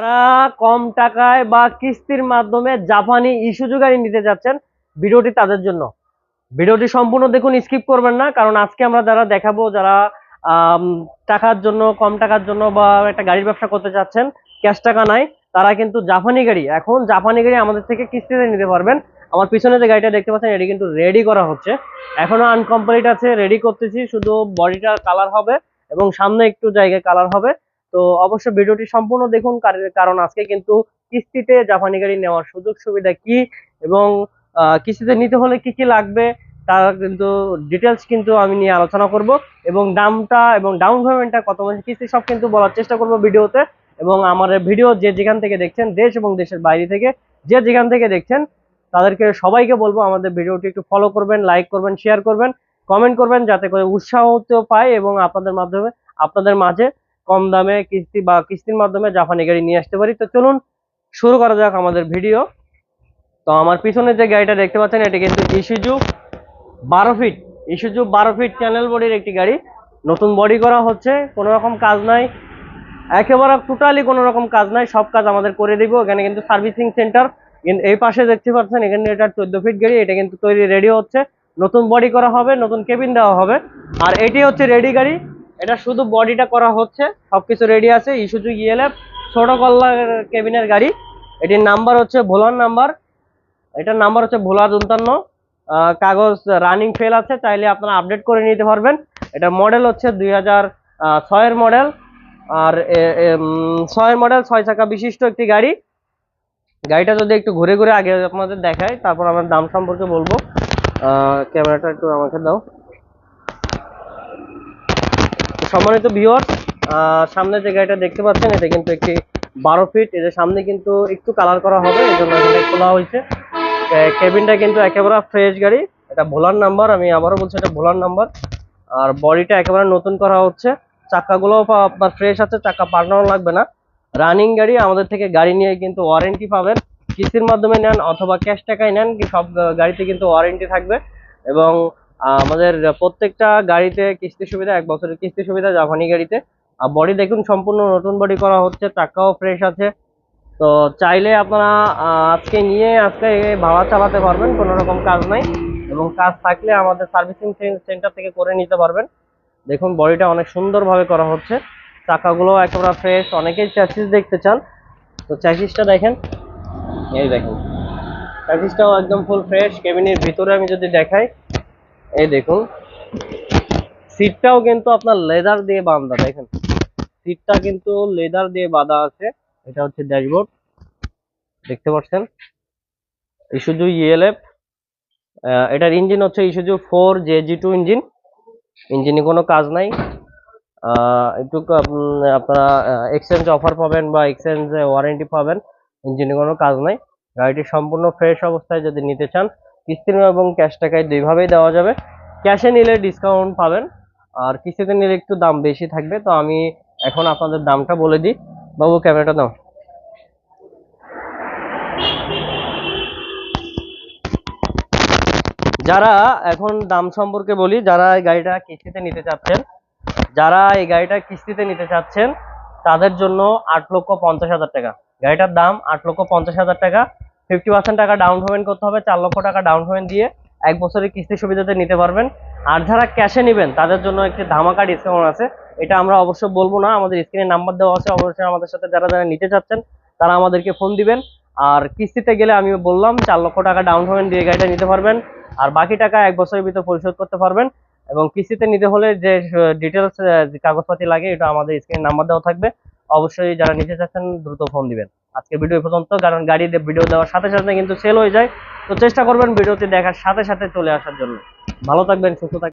যারা কম টাকায় বা কিস্তির মাধ্যমে জাপানি ইস্যুজু গাড়ি নিতে যাচ্ছেন ভিডিওটি তাদের জন্য। ভিডিওটি সম্পূর্ণ দেখুন, স্কিপ করবেন না, কারণ আজকে আমরা যারা দেখাবো, যারা টাকার জন্য, কম টাকার জন্য বা একটা গাড়ির ব্যবসা করতে চাচ্ছেন ক্যাশ টাকা নাই, তারা কিন্তু জাপানি গাড়ি, এখন জাপানি গাড়ি আমাদের থেকে কিস্তিতে নিতে পারবেন। আমার পিছনে যে গাড়িটা দেখতে পাচ্ছেন, এটি কিন্তু রেডি করা হচ্ছে। এখনও আনকমপ্লিট আছে রেডি করতেছি, শুধু বডিটা কালার হবে এবং সামনে একটু জায়গায় কালার হবে। তো অবশ্যই ভিডিওটি সম্পূর্ণ দেখুন, কার- কারণ আজকে কিন্তু কিস্তিতে জাপানি গাড়ি নেওয়ার সুযোগ সুবিধা কি এবং কিস্তিতে নিতে হলে কি কি লাগবে তার কিন্তু ডিটেলস কিন্তু আমি নিয়ে আলোচনা করব এবং দামটা এবং ডাউন পেমেন্টটা কত মাসে কিস্তি সব কিন্তু বলার চেষ্টা করব ভিডিওতে এবং আমার ভিডিও যে যেখান থেকে দেখছেন দেশ এবং দেশের বাইরে থেকে যে যেখান থেকে দেখছেন তাদেরকে সবাইকে বলব আমাদের ভিডিওটি একটু ফলো করবেন লাইক করবেন শেয়ার করবেন কমেন্ট করবেন যাতে করে উৎসাহ পায় এবং আপনাদের মাধ্যমে, আপনাদের মাঝে কম দামে কিস্তি বা কিস্তির মাধ্যমে জাপানি গাড়ি নিয়ে আসতে পারি। তো চলুন শুরু করা যাক আমাদের ভিডিও। তো আমার পিছনে যে গাড়িটা দেখতে পাচ্ছেন, এটি কিন্তু ইস্যুজু বারো ফিট ইস্যুজু বারো ফিট চ্যানেল বডির একটি গাড়ি। নতুন বডি করা হচ্ছে কোনো রকম কাজ নাই। একেবারে টোটালি কোনো রকম কাজ নাই, সব কাজ আমাদের করে দিব। এখানে কিন্তু সার্ভিসিং সেন্টার এই পাশে দেখতে পাচ্ছেন, এখানে এটা চোদ্দ ফিট গাড়ি, এটা কিন্তু তৈরি রেডি হচ্ছে। নতুন বডি করা হবে, নতুন কেবিন দেওয়া হবে। আর এটি হচ্ছে রেডি গাড়ি। এটা শুধু বডিটা করা হচ্ছে, সবকিছু রেডি আছে ইস্যুজু ইএলএফ ছোট কল্লা কেবিনের গাড়ি। এটির নাম্বার হচ্ছে ভোলার নাম্বার এটার নাম্বার হচ্ছে ভোলা উনতান্ন কাগজ রানিং ফেল আছে, চাইলে আপনারা আপডেট করে নিতে পারবেন। এটা মডেল হচ্ছে দুই হাজার ছয়ের মডেল আর ছয়ের মডেল ছয় চাকা বিশিষ্ট একটি গাড়ি। গাড়িটা যদি একটু ঘুরে ঘুরে আগে আপনাদের দেখাই তারপর আমার দাম সম্পর্কে বলব। ক্যামেরাটা একটু আমাকে দাও। সম্মানিত ভিউয়ার সামনে যে গাড়িটা দেখতে পাচ্ছেন, এটা কিন্তু একটি বারো ফিট এদের সামনে কিন্তু একটু কালার করা হবে, এই জন্য খোলা হয়েছে। কেবিনটা কিন্তু একেবারে ফ্রেশ গাড়ি, এটা ভোলার নাম্বার আমি আবারও বলছি এটা ভোলার নাম্বার আর বডিটা একেবারে নতুন করা হচ্ছে চাকাগুলো আপনার ফ্রেশ আছে, চাকা পাল্টানো লাগবে না। রানিং গাড়ি, আমাদের থেকে গাড়ি নিয়ে কিন্তু ওয়ারেন্টি পাবেন। কিস্তির মাধ্যমে নেন অথবা ক্যাশ টাকায় নেন, সব গাড়িতে কিন্তু ওয়ারেন্টি থাকবে। এবং আমাদের প্রত্যেকটা গাড়িতে কিস্তি সুবিধা, এক বছরের কিস্তি সুবিধা, জাপানি গাড়িতে। আর বডি দেখুন, সম্পূর্ণ নতুন বডি করা হচ্ছে চাকাও ফ্রেশ আছে। তো চাইলে আপনারা আজকে নিয়ে, আজকে ভাড়া চালাতে পারবেন, কোনো রকম কাজ নাই। এবং কাজ থাকলে আমাদের সার্ভিসিং সেন্টার থেকে করে নিতে পারবেন। দেখুন বডিটা অনেক সুন্দরভাবে করা হচ্ছে। চাকাগুলো একেবারে ফ্রেশ অনেকেই চ্যাসিস দেখতে চান। তো চ্যাসিসটা দেখেন। এই দেখুন। চ্যাসিসটাও একদম ফুল ফ্রেশ কেবিনের ভিতরে আমি যদি দেখাই এই দেখুন। সিটটাও কিন্তু আপনার লেদার দিয়ে বাঁধা, দেখেন। সিটটা কিন্তু লেদার দিয়ে বাঁধা আছে। এটা হচ্ছে ড্যাশবোর্ড দেখতে পাচ্ছেন? ইস্যুজু ইএলএফ এটার ইঞ্জিন হচ্ছে Isuzu four J G two engine ইঞ্জিনে কোনো কাজ নাই। একটু আপনারা এক্সচেঞ্জ অফার পাবেন বা এক্সচেঞ্জ ওয়ারেন্টি পাবেন। ইঞ্জিনে কোনো কাজ নাই। গাড়িটি সম্পূর্ণ ফ্রেশ অবস্থায় যদি নিতে চান কিস্তির এবং ক্যাশ টাকায় দুইভাবেই দেওয়া যাবে। ক্যাশে নিলে ডিসকাউন্ট পাবেন, আর কিস্তিতে নিলে একটু দাম বেশি থাকবে। তো আমি এখন আপনাদের দামটা বলে দিই। বাবু, ক্যামেরাটা দাও যারা এখন দাম সম্পর্কে বলি, যারা এই গাড়িটা কিস্তিতে নিতে চাচ্ছেন, যারা এই গাড়িটা কিস্তিতে নিতে চাচ্ছেন, তাদের জন্য আট লক্ষ পঞ্চাশ হাজার টাকা। গাড়িটার দাম আট লক্ষ পঞ্চাশ হাজার টাকা। ফিফটি পার্সেন্ট টাকা ডাউন পেমেন্ট করতে হবে, চার লক্ষ টাকা ডাউন পেমেন্ট দিয়ে এক বছরের কিস্তি সুবিধাতে নিতে পারবেন। আর যারা ক্যাশে নেবেন, তাদের জন্য একটি ধামাকা ডিসকাউন্ট আছে। এটা আমরা অবশ্যই বলব না, আমাদের স্ক্রিনে নাম্বার দেওয়া আছে, অবশ্যই আমাদের সাথে যারা যারা নিতে চাচ্ছেন, তারা আমাদেরকে ফোন দিবেন। আর কিস্তিতে গেলে আমি বললাম, চার লক্ষ টাকা ডাউন পেমেন্ট দিয়ে গাড়িটা নিতে পারবেন। আর বাকি টাকা এক বছরের ভিতর পরিশোধ করতে পারবেন। এবং কিস্তিতে নিতে হলে যে ডিটেলস কাগজপাতি লাগে, এটা আমাদের স্ক্রিনে নাম্বার দেওয়া থাকবে। অবশ্যই যারা নিতে চাচ্ছেন, দ্রুত ফোন দিবেন। আজকে ভিডিও পর্যন্ত। কারণ গাড়িতে ভিডিও দেওয়ার সাথে সাথে কিন্তু সেল হয়ে যায়। তো চেষ্টা করবেন ভিডিওতে দেখার সাথে সাথে চলে আসার জন্য। ভালো থাকবেন, সুস্থ থাকবেন।